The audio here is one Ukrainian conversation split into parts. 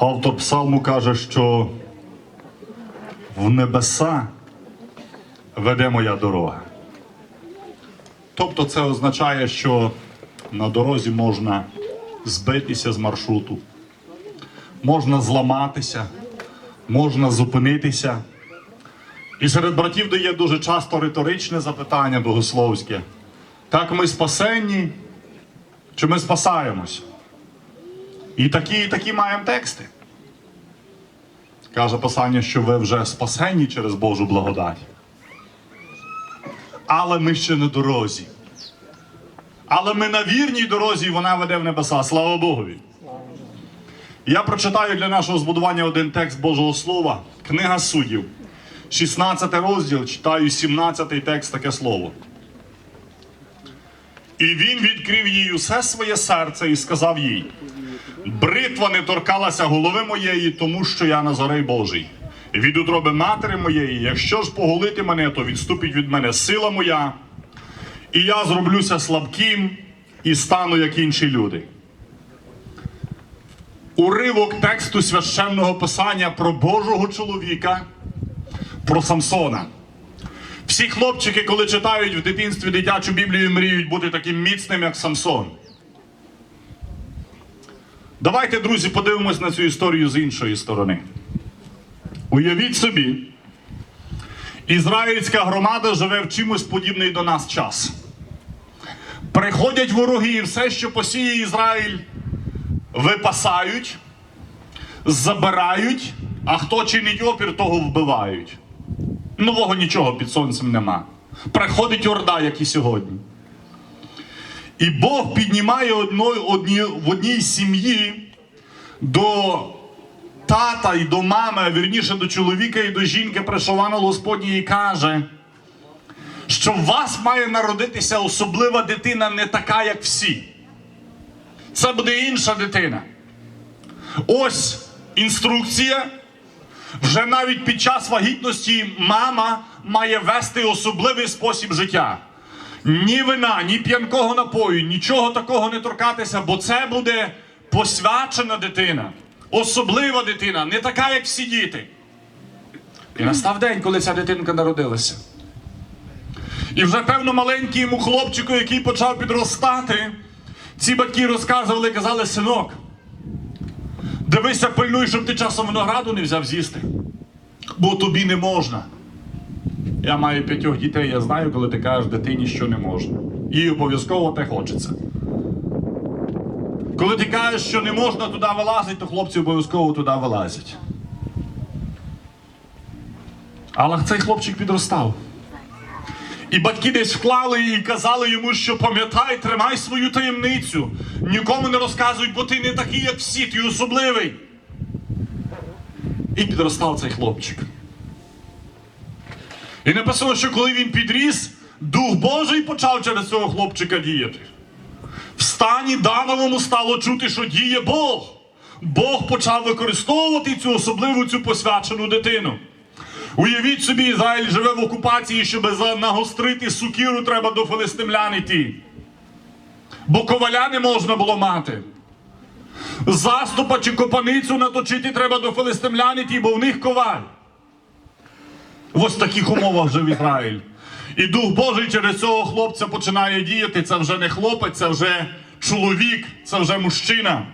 Автор псалму каже, що в небеса веде моя дорога. Тобто це означає, що на дорозі можна збитися з маршруту, можна зламатися, можна зупинитися. І серед братів дає дуже часто риторичне запитання богословське. Так ми спасенні, чи ми спасаємось? І такі, такі маємо тексти. Каже Писання, що ви вже спасені через Божу благодать. Але ми ще на дорозі. Але ми на вірній дорозі, і вона веде в небеса. Слава Богові. Я прочитаю для нашого збудування один текст Божого Слова, книга суддів, 16 розділ, читаю 17 текст, таке слово. І він відкрив їй усе своє серце і сказав їй: Бритва не торкалася голови моєї, тому що я Назарей Божий. Від утроби матері моєї, якщо ж поголити мене, то відступить від мене сила моя, і я зроблюся слабким і стану, як інші люди. Уривок тексту священного писання про Божого чоловіка, про Самсона. Всі хлопчики, коли читають в дитинстві дитячу Біблію, мріють бути таким міцним, як Самсон. Давайте, друзі, подивимось на цю історію з іншої сторони. Уявіть собі, ізраїльська громада живе в чимось подібний до нас час. Приходять вороги і все, що посіє Ізраїль, випасають, забирають, а хто чинить опір, того вбивають. Нового нічого під сонцем нема. Приходить орда, як і сьогодні. І Бог піднімає одно, одні, в одній сім'ї до тата і до мами, вірніше до чоловіка і до жінки прийшов ангел Господній і каже, що в вас має народитися особлива дитина, не така, як всі. Це буде інша дитина. Ось інструкція. Вже навіть під час вагітності мама має вести особливий спосіб життя. Ні вина, ні п'янкого напою, нічого такого не торкатися, бо це буде посвячена дитина, особлива дитина, не така, як всі діти. І настав день, коли ця дитинка народилася. І вже певно маленький йому хлопчику, який почав підростати, ці батьки розказували, казали, синок. Дивися, пильнуй, щоб ти часом винограду не взяв з'їсти. Бо тобі не можна. Я маю п'ятьох дітей, я знаю, коли ти кажеш дитині, що не можна. Їй обов'язково те хочеться. Коли ти кажеш, що не можна туди вилазити, то хлопці обов'язково туди вилазять. Але цей хлопчик підростав. І батьки десь вклали і казали йому, що пам'ятай, тримай свою таємницю. Нікому не розказуй, бо ти не такий, як всі, ти особливий. І підростав цей хлопчик. І написано, що коли він підріс, Дух Божий почав через цього хлопчика діяти. В стані Давовому стало чути, що діє Бог. Бог почав використовувати цю особливу цю посвячену дитину. Уявіть собі, Ізраїль живе в окупації, щоб нагострити сукіру треба до филистимлян йти. Бо коваля не можна було мати. Заступа чи копаницю наточити треба до филистимлян йти, бо в них коваль. В ось таких умовах жив Ізраїль. І Дух Божий через цього хлопця починає діяти. Це вже не хлопець, це вже чоловік, це вже мужчина.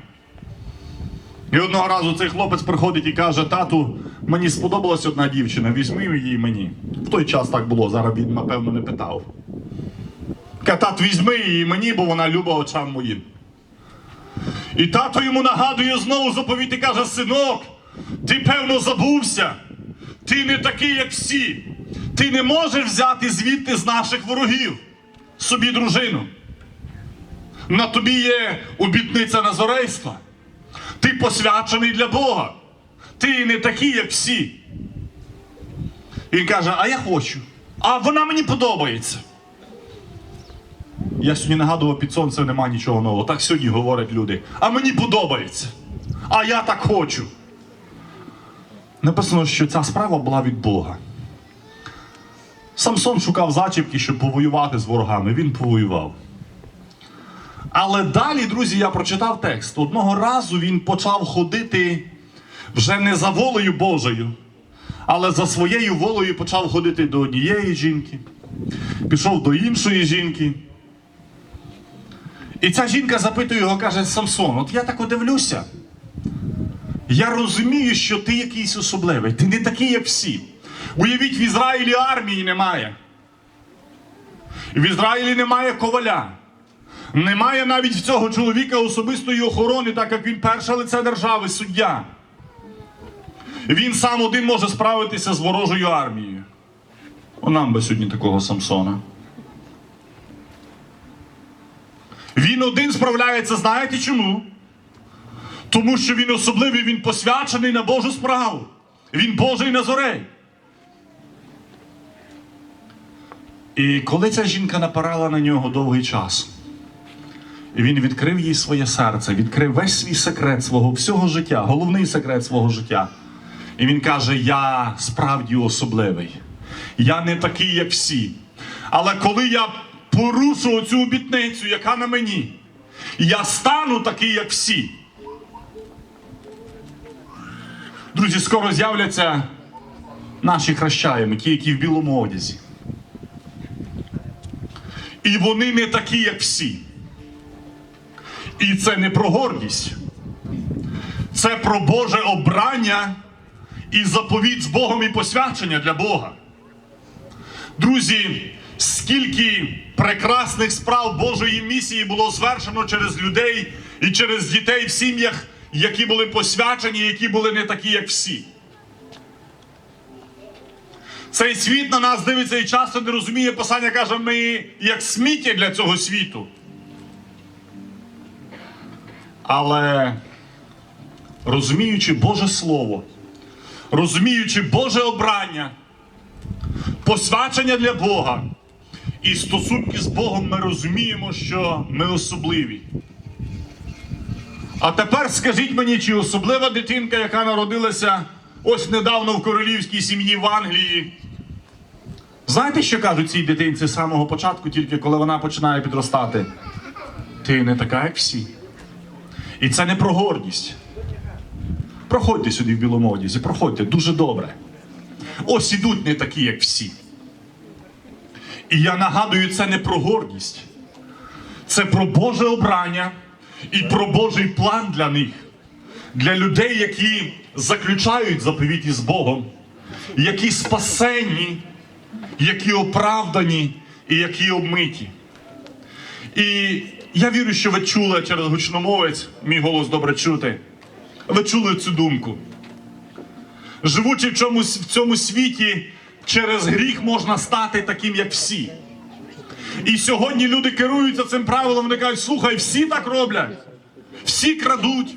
І одного разу цей хлопець приходить і каже: тату, мені сподобалась одна дівчина, візьми її мені. В той час так було, зараз він, напевно, не питав. Каже, тат, візьми її мені, бо вона люба очам моїм. І тато йому нагадує знову заповідь і каже: синок, ти певно забувся. Ти не такий, як всі. Ти не можеш взяти звідти з наших ворогів собі дружину. На тобі є обітниця назорейства. Ти посвячений для Бога. Ти не такий, як всі. І він каже: А я хочу. А вона мені подобається. Я сьогодні нагадував, під сонцем нема нічого нового. Так сьогодні говорять люди. А мені подобається. А я так хочу. Написано, що ця справа була від Бога. Самсон шукав зачіпки, щоб повоювати з ворогами. Він повоював. Але далі, друзі, я прочитав текст. Одного разу він почав ходити вже не за волею Божою, але за своєю волею почав ходити до однієї жінки, пішов до іншої жінки. І ця жінка запитує його, каже: Самсон, от я так дивлюся. Я розумію, що ти якийсь особливий, ти не такий, як всі. Уявіть, в Ізраїлі армії немає. В Ізраїлі немає коваля. Немає навіть в цього чоловіка особистої охорони, так як він перше лице держави, суддя. Він сам один може справитися з ворожою армією. О, нам би сьогодні такого Самсона. Він один справляється, знаєте чому? Тому що він особливий, він посвячений на Божу справу. Він Божий Назорей. І коли ця жінка напирала на нього довгий час, і він відкрив їй своє серце, відкрив весь свій секрет свого всього життя, головний секрет свого життя. І він каже: Я справді особливий. Я не такий, як всі. Але коли я порушу цю обітницю, яка на мені, я стану такий, як всі. Друзі, скоро з'являться наші хрещаємо, ті, які в білому одязі. І вони не такі, як всі. І це не про гордість. Це про Боже обрання і заповідь з Богом і посвячення для Бога. Друзі, скільки прекрасних справ Божої місії було звершено через людей і через дітей в сім'ях, які були посвячені, які були не такі, як всі. Цей світ на нас дивиться і часто не розуміє Писання, каже, ми як сміття для цього світу. Але розуміючи Боже Слово, розуміючи Боже обрання, посвячення для Бога і стосунки з Богом, ми розуміємо, що ми особливі. А тепер скажіть мені, чи особлива дитинка, яка народилася ось недавно в королівській сім'ї в Англії. Знаєте, що кажуть цій дитинці з самого початку, тільки коли вона починає підростати? Ти не така, як всі. І це не про гордість. Проходьте сюди в білому одязі, проходьте дуже добре. Ось ідуть не такі, як всі. І я нагадую, це не про гордість, це про Боже обрання і про Божий план для них, для людей, які заключають заповіті з Богом, які спасенні, які оправдані і які обмиті. І я вірю, що ви чули через гучномовець, мій голос добре чути. Ви чули цю думку. Живучи в чомусь в цьому світі, через гріх можна стати таким, як всі. І сьогодні люди керуються цим правилом, вони кажуть, слухай, всі так роблять, всі крадуть,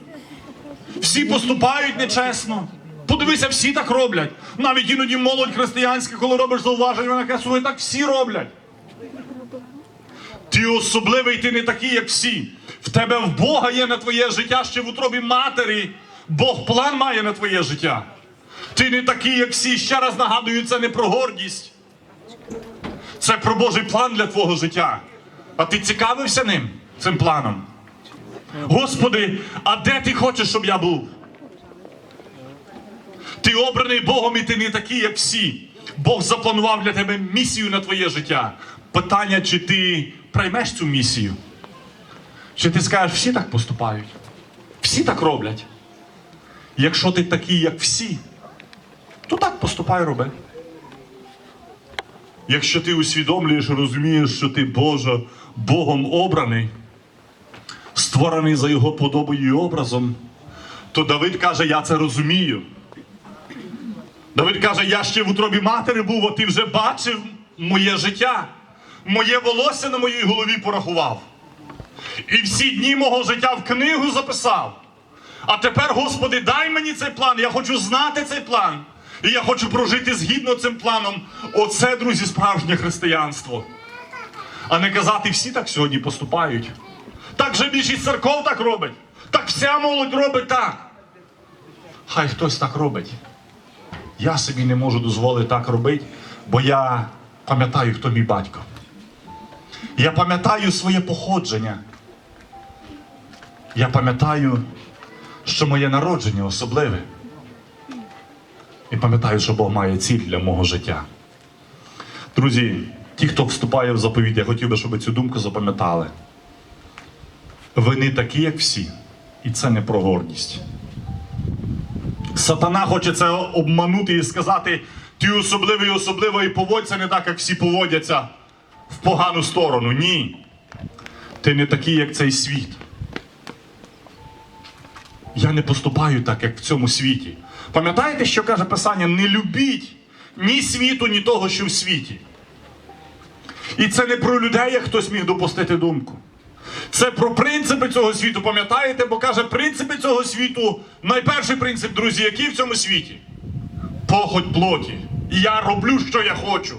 всі поступають нечесно. Подивися, всі так роблять. Навіть іноді молодь християнська, коли робиш зауваження, вона каже, слухай, так всі роблять. Ти особливий, ти не такий, як всі. В тебе в Бога є на твоє життя ще в утробі матері. Бог план має на твоє життя. Ти не такий, як всі. Ще раз нагадую, це не про гордість. Це про Божий план для твого життя. А ти цікавився ним, цим планом? Господи, а де ти хочеш, щоб я був? Ти обраний Богом і ти не такий, як всі. Бог запланував для тебе місію на твоє життя. Питання, чи ти приймеш цю місію? Чи ти скажеш, всі так поступають, всі так роблять. Якщо ти такий, як всі, то так поступай роби. Якщо ти усвідомлюєш і розумієш, що ти Боже, Богом обраний, створений за Його подобою і образом, то Давид каже, я це розумію. Давид каже, я ще в утробі матері був, а ти вже бачив моє життя. Моє волосся на моїй голові порахував. І всі дні мого життя в книгу записав. А тепер, Господи, дай мені цей план. Я хочу знати цей план. І я хочу прожити згідно цим планом. Оце, друзі, справжнє християнство. А не казати, всі так сьогодні поступають. Так же більшість церков так робить. Так вся молодь робить так. Хай хтось так робить. Я собі не можу дозволити так робити, бо я пам'ятаю, хто мій батько. Я пам'ятаю своє походження. Я пам'ятаю, що моє народження особливе. І пам'ятаю, що Бог має ціль для мого життя. Друзі, ті, хто вступає в заповідь, я хотів би, щоб цю думку запам'ятали. Ви не такі, як всі, і це не про гордість. Сатана хоче це обманути і сказати, ти особливий, особливо і поводься не так, як всі поводяться в погану сторону. Ні. Ти не такий, як цей світ. Я не поступаю так, як в цьому світі. Пам'ятаєте, що каже Писання? Не любіть ні світу, ні того, що в світі. І це не про людей, як хтось міг допустити думку. Це про принципи цього світу, пам'ятаєте? Бо каже, принципи цього світу, найперший принцип, друзі, який в цьому світі? Похоть плоті. Я роблю, що я хочу.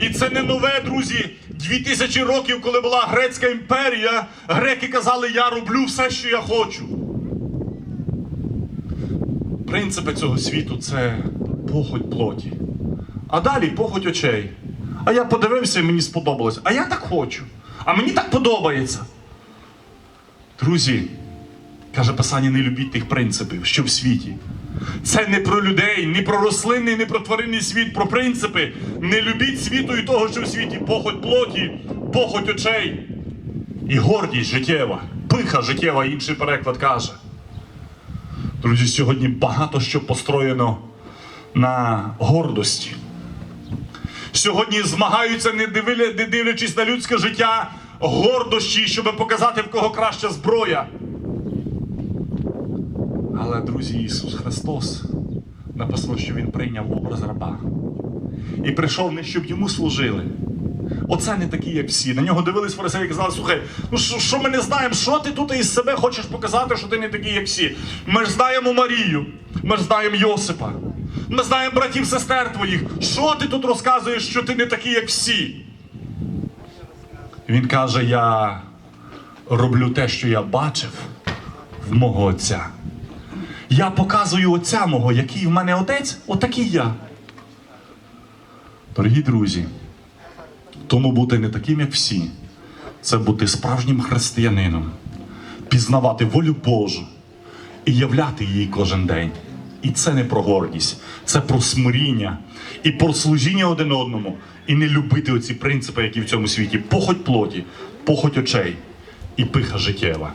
І це не нове, друзі. Дві тисячі років, коли була Грецька імперія, греки казали, я роблю все, що я хочу. Принципи цього світу це похоть плоті. А далі похоть очей. А я подивився і мені сподобалось. А я так хочу. А мені так подобається. Друзі, каже Писання, не любіть тих принципів, що в світі. Це не про людей, не про рослинний, не про тваринний світ, про принципи. Не любіть світу і того, що в світі похоть плоті, похоть очей і гордість життєва, пиха життєва, інший переклад каже. Друзі, сьогодні багато що построєно на гордості. Сьогодні змагаються, не дивля- не дивлячись на людське життя, гордощі, щоб показати, в кого краща зброя. Але, друзі, Ісус Христос написано, що Він прийняв образ раба. І прийшов не щоб йому служили. Оце не такі, як всі. На нього дивились фарисеї і казали, слухай, ну що ми не знаємо, що ти тут із себе хочеш показати, що ти не такий, як всі. Ми ж знаємо Марію, ми ж знаємо Йосипа, ми знаємо братів, сестер твоїх. Що ти тут розказуєш, що ти не такий, як всі? Він каже: я роблю те, що я бачив в мого отця. Я показую отця мого, який в мене отець, отакий я. Дорогі друзі, тому бути не таким, як всі, це бути справжнім християнином, пізнавати волю Божу і являти її кожен день. І це не про гордість, це про смиріння і про служіння один одному, і не любити оці принципи, які в цьому світі похоть плоті, похоть очей і пиха життєва.